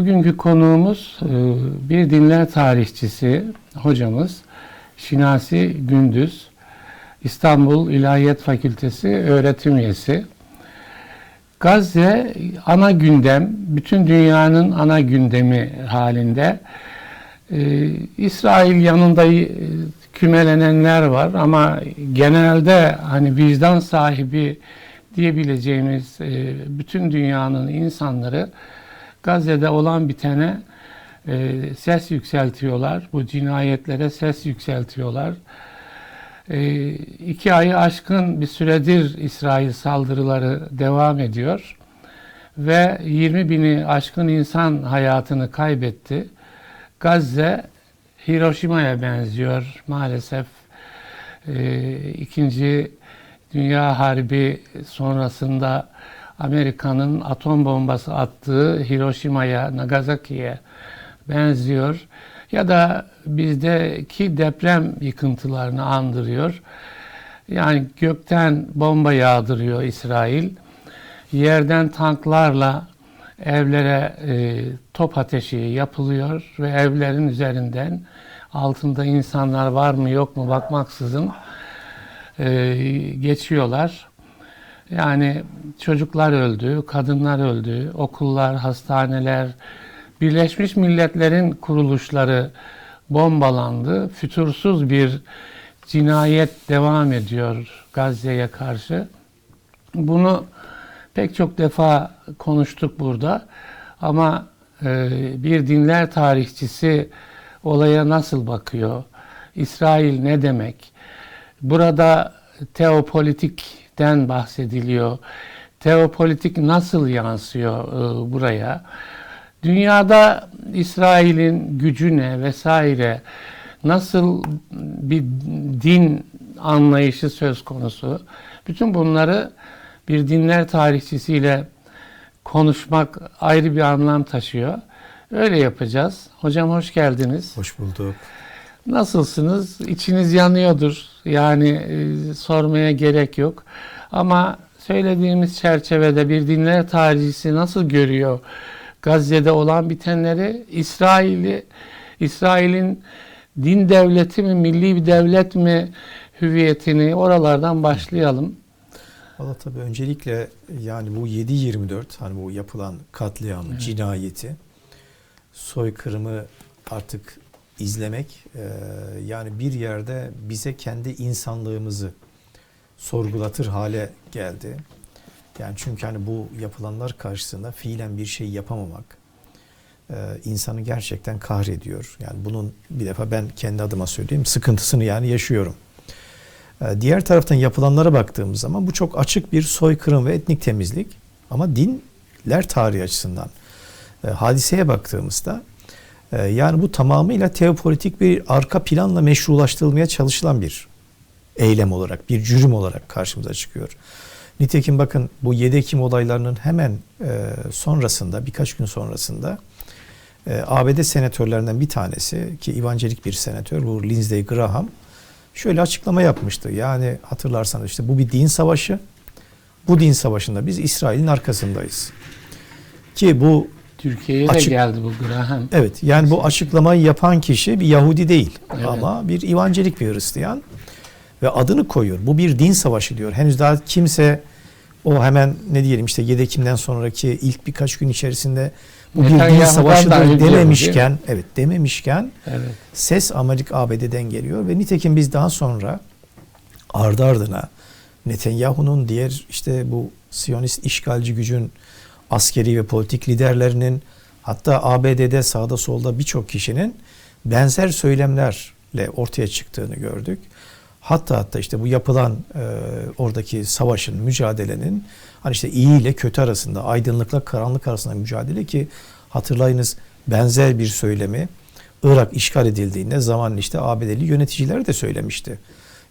Bugünkü konuğumuz e, bir dinler tarihçisi hocamız Şinasi Gündüz. İstanbul İlahiyat Fakültesi öğretim üyesi. Gazze ana gündem, bütün dünyanın ana gündemi halinde. Ee, İsrail yanında e, kümelenenler var ama genelde hani vicdan sahibi diyebileceğimiz e, bütün dünyanın insanları Gazze'de olan bitene e, ses yükseltiyorlar. Bu cinayetlere ses yükseltiyorlar. E, iki ayı aşkın bir süredir İsrail saldırıları devam ediyor. Ve 20 bini aşkın insan hayatını kaybetti. Gazze Hiroşima'ya benziyor maalesef. E, İkinci Dünya Harbi sonrasında Amerika'nın atom bombası attığı Hiroşima'ya, Nagasaki'ye benziyor. Ya da bizdeki deprem yıkıntılarını andırıyor. Yani gökten bomba yağdırıyor İsrail. Yerden tanklarla evlere e, top ateşi yapılıyor ve evlerin üzerinden altında insanlar var mı yok mu bakmaksızın e, geçiyorlar. Yani çocuklar öldü, kadınlar öldü, okullar, hastaneler, Birleşmiş Milletler'in kuruluşları bombalandı. Fütursuz bir cinayet devam ediyor Gazze'ye karşı. Bunu pek çok defa konuştuk burada. Ama e, bir dinler tarihçisi olaya nasıl bakıyor? İsrail ne demek? Burada teopolitikten bahsediliyor. Teopolitik nasıl yansıyor e, buraya? Dünyada İsrail'in gücüne vesaire nasıl bir din anlayışı söz konusu? Bütün bunları bir dinler tarihçisiyle konuşmak ayrı bir anlam taşıyor. Öyle yapacağız. Hocam hoş geldiniz. Hoş bulduk. Nasılsınız? İçiniz yanıyordur. Yani e, sormaya gerek yok. Ama söylediğimiz çerçevede bir dinler tarihçisi nasıl görüyor Gazze'de olan bitenleri? İsrail'i İsrail'in din devleti mi, milli bir devlet mi hüviyetini oralardan başlayalım. Valla tabii öncelikle yani bu 7-24 hani bu yapılan katliam, evet. cinayeti, soykırımı artık izlemek e, yani bir yerde bize kendi insanlığımızı sorgulatır hale geldi. Yani çünkü hani bu yapılanlar karşısında fiilen bir şey yapamamak e, insanı gerçekten kahrediyor. Yani bunun bir defa ben kendi adıma söyleyeyim sıkıntısını yani yaşıyorum. E, diğer taraftan yapılanlara baktığımız zaman bu çok açık bir soykırım ve etnik temizlik. Ama dinler tarihi açısından e, hadiseye baktığımızda yani bu tamamıyla teopolitik bir arka planla meşrulaştırılmaya çalışılan bir eylem olarak, bir cürüm olarak karşımıza çıkıyor. Nitekim bakın bu 7 Ekim olaylarının hemen e, sonrasında, birkaç gün sonrasında e, ABD senatörlerinden bir tanesi ki evangelik bir senatör bu Lindsey Graham şöyle açıklama yapmıştı. Yani hatırlarsanız işte bu bir din savaşı. Bu din savaşında biz İsrail'in arkasındayız. Ki bu Türkiye'ye de geldi bu Graham. Evet yani bu açıklamayı yapan kişi bir Yahudi değil evet. ama bir evangelik bir Hristiyan ve adını koyuyor. Bu bir din savaşı diyor. Henüz daha kimse o hemen ne diyelim işte 7 Ekim'den sonraki ilk birkaç gün içerisinde bu bir din savaşıdır dememişken evet dememişken evet. ses Amerika ABD'den geliyor ve nitekim biz daha sonra ardı ardına Netanyahu'nun diğer işte bu Siyonist işgalci gücün askeri ve politik liderlerinin hatta ABD'de sağda solda birçok kişinin benzer söylemlerle ortaya çıktığını gördük. Hatta hatta işte bu yapılan e, oradaki savaşın, mücadelenin hani işte iyi ile kötü arasında, aydınlıkla karanlık arasında mücadele ki hatırlayınız benzer bir söylemi Irak işgal edildiğinde zaman işte ABD'li yöneticiler de söylemişti.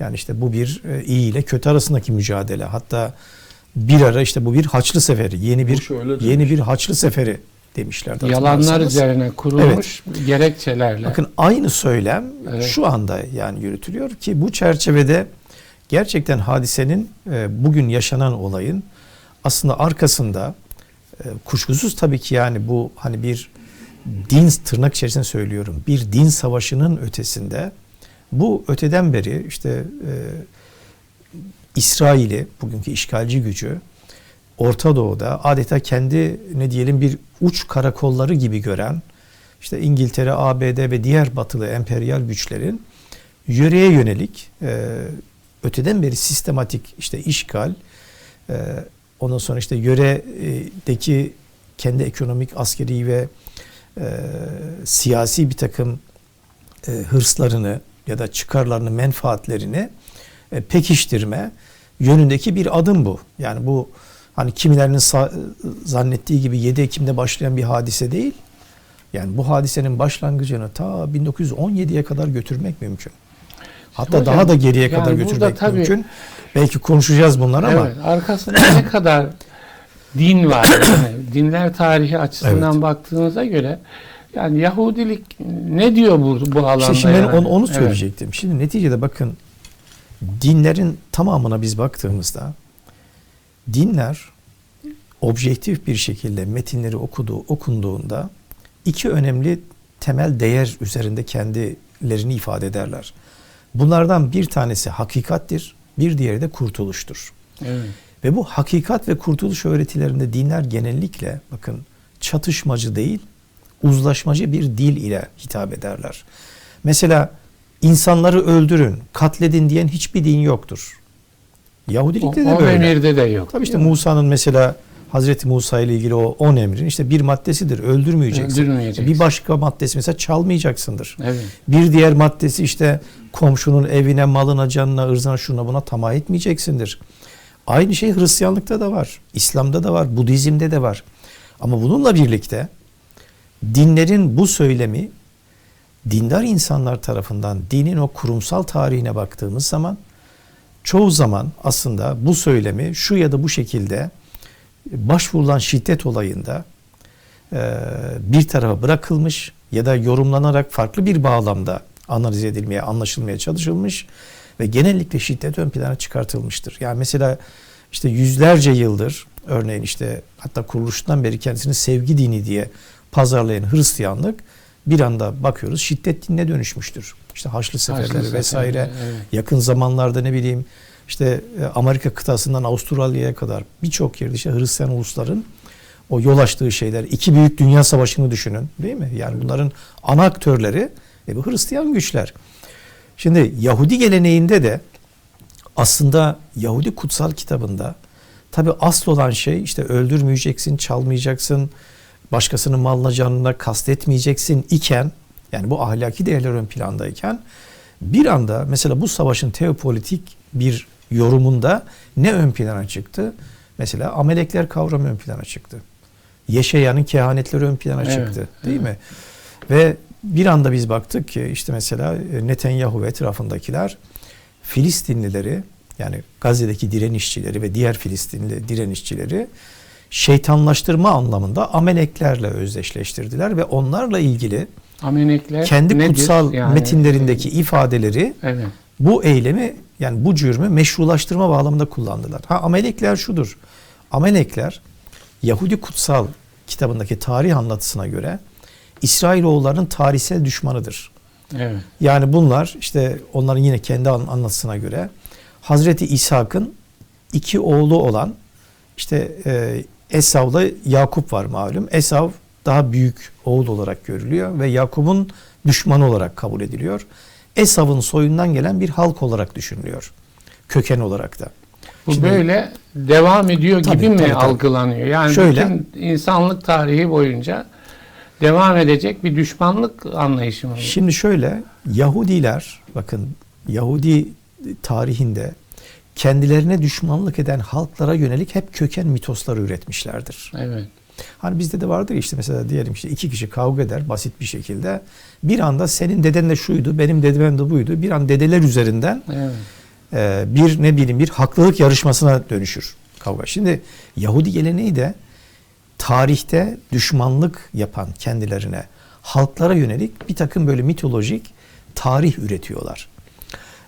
Yani işte bu bir e, iyi ile kötü arasındaki mücadele. Hatta bir ara işte bu bir haçlı seferi, yeni bir yeni bir haçlı seferi demişlerdi. Yalanlar üzerine kurulmuş evet. gerekçelerle. Bakın aynı söylem evet. şu anda yani yürütülüyor ki bu çerçevede gerçekten hadisenin e, bugün yaşanan olayın aslında arkasında e, kuşkusuz tabii ki yani bu hani bir din tırnak içerisinde söylüyorum bir din savaşının ötesinde bu öteden beri işte e, İsrail'i bugünkü işgalci gücü Orta Doğu'da adeta kendi ne diyelim bir uç karakolları gibi gören işte İngiltere, ABD ve diğer batılı emperyal güçlerin yöreye yönelik e, öteden beri sistematik işte işgal e, ondan sonra işte yöredeki kendi ekonomik, askeri ve e, siyasi bir takım e, hırslarını ya da çıkarlarını, menfaatlerini pekiştirme yönündeki bir adım bu. Yani bu hani kimilerinin zannettiği gibi 7 Ekim'de başlayan bir hadise değil. Yani bu hadisenin başlangıcını ta 1917'ye kadar götürmek mümkün. Hatta Hocam, daha da geriye yani kadar götürmek tabii- mümkün. Belki konuşacağız bunlar ama Evet, arkasında ne kadar din var yani dinler tarihi açısından Evet. baktığınıza göre yani Yahudilik ne diyor bu bu alanda şimdi ben yani? onu, onu Evet. söyleyecektim. Şimdi neticede bakın dinlerin tamamına biz baktığımızda dinler objektif bir şekilde metinleri okuduğu okunduğunda iki önemli temel değer üzerinde kendilerini ifade ederler. Bunlardan bir tanesi hakikattir, bir diğeri de kurtuluştur. Evet. Ve bu hakikat ve kurtuluş öğretilerinde dinler genellikle bakın çatışmacı değil, uzlaşmacı bir dil ile hitap ederler. Mesela insanları öldürün, katledin diyen hiçbir din yoktur. O, Yahudilikte de o böyle. emirde de yok. Tabii işte Musa'nın mesela Hazreti Musa ile ilgili o on emrin işte bir maddesidir. Öldürmeyeceksin. Öldürmeyeceksin. Bir başka maddesi mesela çalmayacaksındır. Evet. Bir diğer maddesi işte komşunun evine, malına, canına, ırzına, şuna buna tamah etmeyeceksindir. Aynı şey Hristiyanlıkta da var. İslam'da da var. Budizm'de de var. Ama bununla birlikte dinlerin bu söylemi dindar insanlar tarafından dinin o kurumsal tarihine baktığımız zaman çoğu zaman aslında bu söylemi şu ya da bu şekilde başvurulan şiddet olayında e, bir tarafa bırakılmış ya da yorumlanarak farklı bir bağlamda analiz edilmeye, anlaşılmaya çalışılmış ve genellikle şiddet ön plana çıkartılmıştır. Yani mesela işte yüzlerce yıldır örneğin işte hatta kuruluştan beri kendisini sevgi dini diye pazarlayan Hristiyanlık bir anda bakıyoruz şiddet dinine dönüşmüştür. İşte Haçlı seferleri Haçlı vesaire. seferleri, evet. Yakın zamanlarda ne bileyim işte e, Amerika kıtasından Avustralya'ya kadar birçok yerde işte Hristiyan ulusların o yol açtığı şeyler. iki büyük dünya savaşını düşünün değil mi? Yani bunların ana aktörleri e, bu Hristiyan güçler. Şimdi Yahudi geleneğinde de aslında Yahudi kutsal kitabında tabi asıl olan şey işte öldürmeyeceksin, çalmayacaksın, başkasının malına canına kastetmeyeceksin iken yani bu ahlaki değerler ön plandayken bir anda mesela bu savaşın teopolitik bir yorumunda ne ön plana çıktı? Mesela amelekler kavramı ön plana çıktı. Yeşeyanın kehanetleri ön plana Evet, çıktı değil mi? Ve bir anda biz baktık ki işte mesela e, Netanyahu ve etrafındakiler Filistinlileri yani Gazze'deki direnişçileri ve diğer Filistinli direnişçileri şeytanlaştırma anlamında ameleklerle özdeşleştirdiler ve onlarla ilgili Amenekler kendi nedir? kutsal Yani, metinlerindeki ifadeleri Evet. bu eylemi yani bu cürmü meşrulaştırma bağlamında kullandılar. Ha amelekler şudur. Amelekler Yahudi kutsal kitabındaki tarih anlatısına göre İsrailoğullarının tarihsel düşmanıdır. Evet. Yani bunlar işte onların yine kendi an- anlatısına göre Hazreti İshak'ın iki oğlu olan işte e, Esav'la Yakup var malum. Esav daha büyük oğul olarak görülüyor ve Yakup'un düşmanı olarak kabul ediliyor. Esav'ın soyundan gelen bir halk olarak düşünülüyor. Köken olarak da. Bu Şimdi- böyle devam ediyor Tabii, gibi mi tabii, tabii. algılanıyor? Yani Şöyle- bütün insanlık tarihi boyunca devam edecek bir düşmanlık anlayışı mı? Şimdi şöyle Yahudiler bakın Yahudi tarihinde kendilerine düşmanlık eden halklara yönelik hep köken mitosları üretmişlerdir. Evet. Hani bizde de vardır işte mesela diyelim işte iki kişi kavga eder basit bir şekilde. Bir anda senin deden de şuydu, benim dedem de buydu. Bir an dedeler üzerinden Evet. e, bir ne bileyim bir haklılık yarışmasına dönüşür kavga. Şimdi Yahudi geleneği de tarihte düşmanlık yapan kendilerine halklara yönelik bir takım böyle mitolojik tarih üretiyorlar.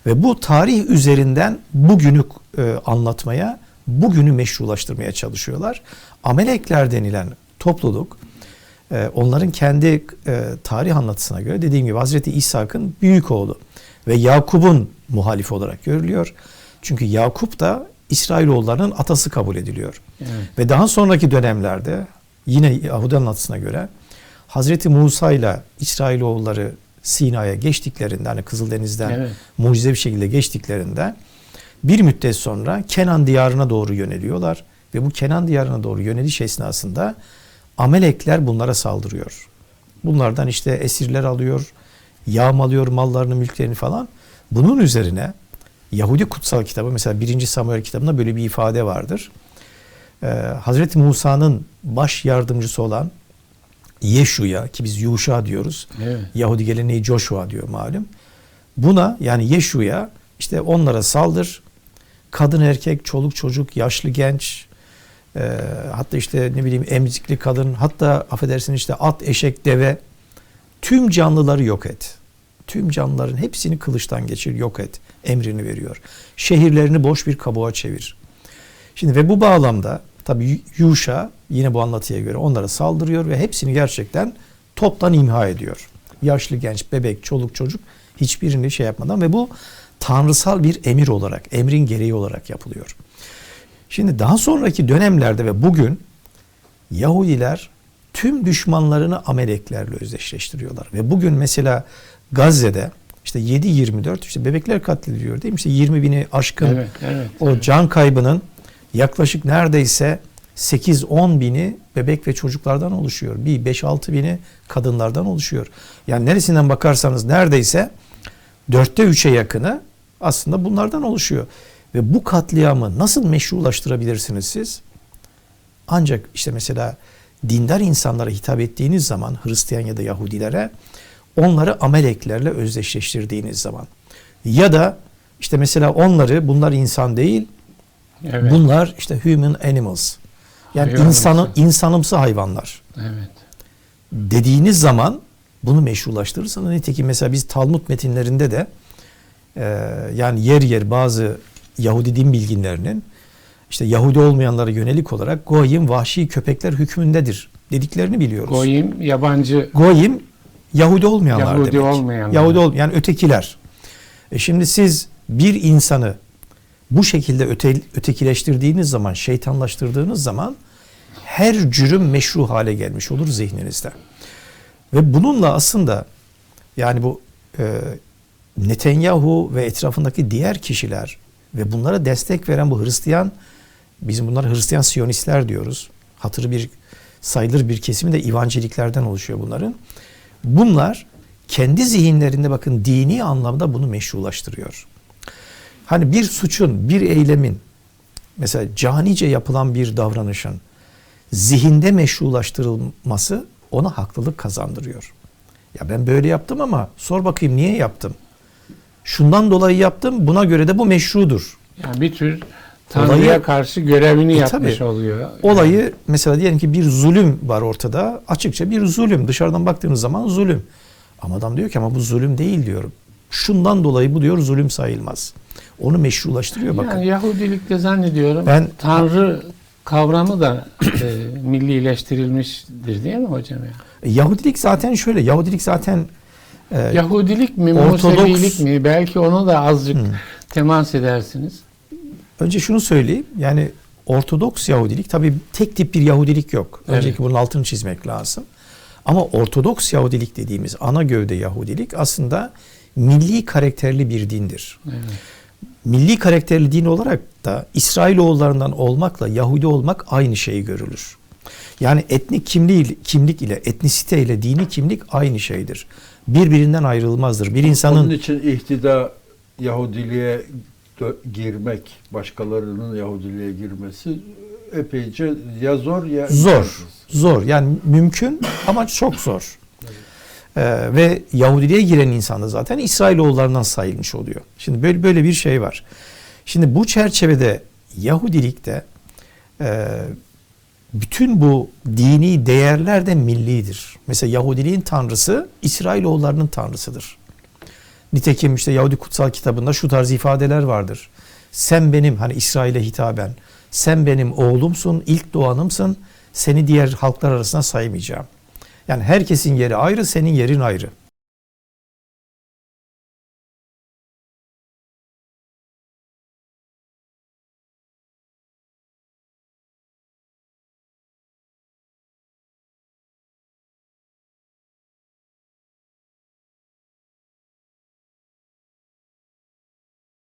Ve bu tarih üzerinden bugünü e, anlatmaya, bugünü meşrulaştırmaya çalışıyorlar. Amelekler denilen topluluk Ee, onların kendi e, tarih anlatısına göre dediğim gibi Hazreti İshak'ın büyük oğlu ve Yakup'un muhalifi olarak görülüyor. Çünkü Yakup da İsrailoğullarının atası kabul ediliyor. Evet. Ve daha sonraki dönemlerde yine Yahudi anlatısına göre Hazreti Musa ile İsrailoğulları Sina'ya geçtiklerinde hani Kızıldeniz'den Evet. mucize bir şekilde geçtiklerinde bir müddet sonra Kenan diyarına doğru yöneliyorlar ve bu Kenan diyarına doğru yöneliş esnasında Amelekler bunlara saldırıyor. Bunlardan işte esirler alıyor, yağmalıyor mallarını, mülklerini falan. Bunun üzerine Yahudi kutsal kitabı mesela 1. Samuel kitabında böyle bir ifade vardır. Ee, Hazreti Musa'nın baş yardımcısı olan Yeşu'ya ki biz Yuşa diyoruz. Evet. Yahudi geleneği Joshua diyor malum. Buna yani Yeşu'ya işte onlara saldır. Kadın erkek, çoluk çocuk, yaşlı genç, e, hatta işte ne bileyim emzikli kadın, hatta affedersin işte at, eşek, deve tüm canlıları yok et. Tüm canlıların hepsini kılıçtan geçir, yok et emrini veriyor. Şehirlerini boş bir kabuğa çevir. Şimdi ve bu bağlamda tabii Yuşa yine bu anlatıya göre onlara saldırıyor ve hepsini gerçekten toptan imha ediyor. Yaşlı genç, bebek, çoluk çocuk hiçbirini şey yapmadan ve bu tanrısal bir emir olarak, emrin gereği olarak yapılıyor. Şimdi daha sonraki dönemlerde ve bugün Yahudiler tüm düşmanlarını Ameleklerle özdeşleştiriyorlar. Ve bugün mesela Gazze'de işte 7-24 işte bebekler katlediliyor değil mi? İşte 20 bini aşkın Evet, evet. o can kaybının yaklaşık neredeyse 8-10 bini bebek ve çocuklardan oluşuyor. Bir 5-6 bini kadınlardan oluşuyor. Yani neresinden bakarsanız neredeyse dörtte üçe yakını aslında bunlardan oluşuyor. Ve bu katliamı nasıl meşrulaştırabilirsiniz siz? Ancak işte mesela dindar insanlara hitap ettiğiniz zaman Hristiyan ya da Yahudilere onları Ameleklerle özdeşleştirdiğiniz zaman ya da işte mesela onları bunlar insan değil Evet. bunlar işte human animals yani insanı insanımsı hayvanlar evet. dediğiniz zaman bunu meşrulaştırırsanız nitekim mesela biz Talmud metinlerinde de e, yani yer yer bazı Yahudi din bilginlerinin işte Yahudi olmayanlara yönelik olarak goyim vahşi köpekler hükmündedir dediklerini biliyoruz. Goyim yabancı Goyim Yahudi olmayanlar Yahudi demek. olmayanlar. Yahudi ol yani ötekiler. E şimdi siz bir insanı bu şekilde öte, ötekileştirdiğiniz zaman, şeytanlaştırdığınız zaman her cürüm meşru hale gelmiş olur zihninizde. Ve bununla aslında yani bu e, Netanyahu ve etrafındaki diğer kişiler ve bunlara destek veren bu Hristiyan, bizim bunlar Hristiyan Siyonistler diyoruz. Hatırı bir sayılır bir kesimi de İvanceliklerden oluşuyor bunların. Bunlar kendi zihinlerinde bakın dini anlamda bunu meşrulaştırıyor. Hani bir suçun, bir eylemin mesela canice yapılan bir davranışın zihinde meşrulaştırılması ona haklılık kazandırıyor. Ya ben böyle yaptım ama sor bakayım niye yaptım? Şundan dolayı yaptım. Buna göre de bu meşrudur. yani bir tür Tanrı'ya Olayı- karşı görevini E, yapmış tabii. oluyor. Olayı mesela diyelim ki bir zulüm var ortada. Açıkça bir zulüm. Dışarıdan baktığınız zaman zulüm. Ama adam diyor ki ama bu zulüm değil diyorum. Şundan dolayı bu diyor zulüm sayılmaz. Onu meşrulaştırıyor bakın. Yani Yahudilikte zannediyorum Ben- Tanrı kavramı da e, millileştirilmiştir değil mi hocam ya? Yahudilik zaten şöyle. Yahudilik zaten e, Yahudilik mi, Ortodoks- Musevilik mi? Belki onu da azıcık Hmm. temas edersiniz. önce şunu söyleyeyim. Yani Ortodoks Yahudilik tabii tek tip bir Yahudilik yok. Evet. Önceki bunun altını çizmek lazım. Ama Ortodoks Yahudilik dediğimiz ana gövde Yahudilik aslında milli karakterli bir dindir. Evet. Milli karakterli din olarak da İsrailoğullarından olmakla Yahudi olmak aynı şeyi görülür. Yani etnik kimlik, kimlik ile etnisite ile dini kimlik aynı şeydir. Birbirinden ayrılmazdır. Bir Onun insanın için ihtida Yahudiliğe girmek, başkalarının Yahudiliğe girmesi epeyce ya zor ya zor, zor yani mümkün ama çok zor. Ee, ve Yahudiliğe giren insan da zaten İsrailoğullarından sayılmış oluyor. Şimdi böyle böyle bir şey var. Şimdi bu çerçevede Yahudilikte e, bütün bu dini değerler de millidir. Mesela Yahudiliğin tanrısı İsrailoğullarının tanrısıdır. Nitekim işte Yahudi kutsal kitabında şu tarz ifadeler vardır. Sen benim hani İsrail'e hitaben sen benim oğlumsun, ilk doğanımsın. Seni diğer halklar arasına saymayacağım. Yani herkesin yeri ayrı, senin yerin ayrı.